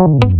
home.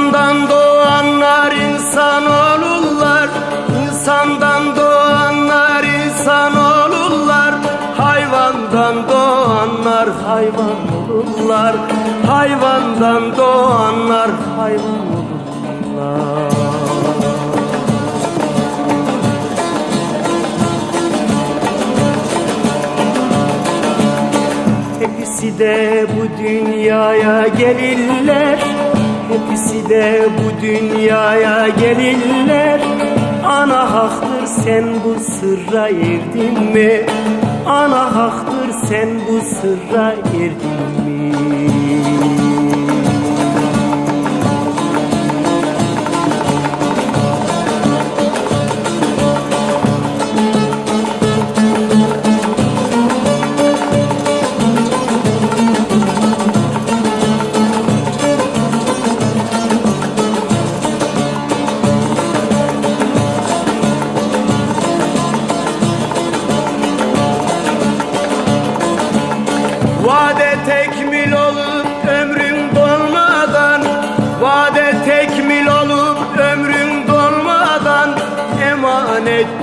İnsandan doğanlar insan olurlar. İnsandan doğanlar insan olurlar. Hayvandan doğanlar hayvan olurlar. Hayvandan doğanlar hayvan olurlar. Hepsi de bu dünyaya gelirler Hepsi de bu dünyaya gelirler Ana haktır sen bu sırra erdin mi? Ana haktır sen bu sırra erdin mi?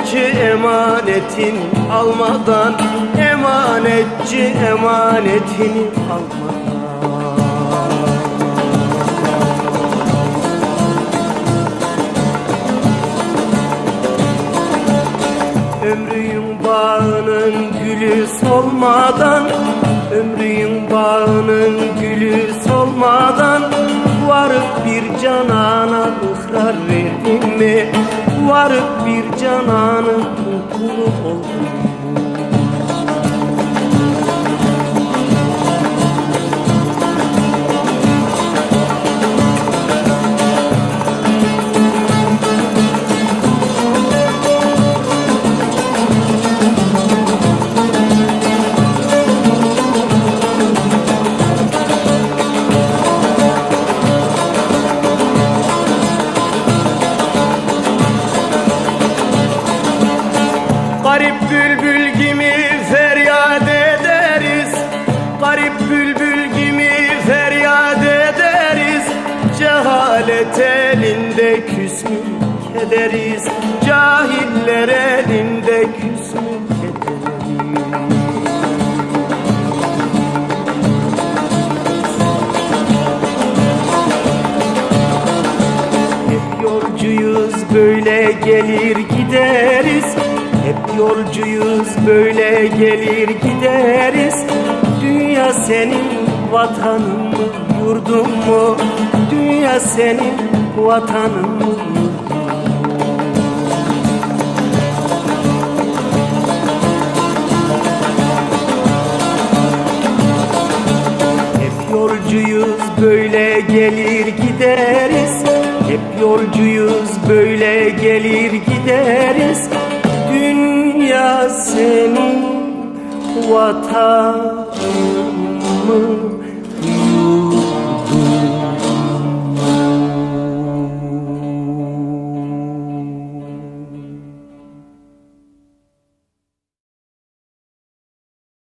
Emanetçi emanetin almadan Emanetçi emanetini almadan. Ömrün bağının gülü solmadan Ömrün bağının gülü solmadan Varıp bir canana ıhrar verdin mi? Varıp bir cananın kulu oldun elinde küsmük ederiz Cahiller elinde küsmük ederiz Hep yolcuyuz böyle gelir gideriz. Hep yolcuyuz böyle gelir gideriz. Dünya senin vatanın mı yurdun mu? Dünya senin vatanın mı? Hep yolcuyuz böyle gelir gideriz. Hep yolcuyuz böyle gelir gideriz. Dünya senin vatanın chamando